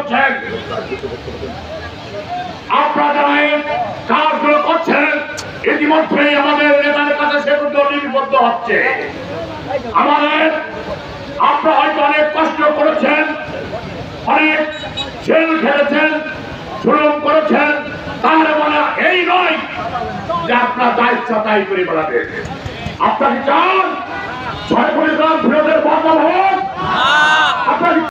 করছেন। আপনারা কাজগুলো করছেন, ইতিমধ্যে আমাদের নেতাদের কাছে সেগুলো লিপিবদ্ধ হচ্ছে। আমাদের, আপনারা হয়তো অনেক কষ্ট করেছেন, অনেক জেল খেলেছেন জুলুম করেছেন তাহলে বলা এই নয় যে আপনার দায়িত্ব তাই করে বেড়াবেন। আপনাকে চান?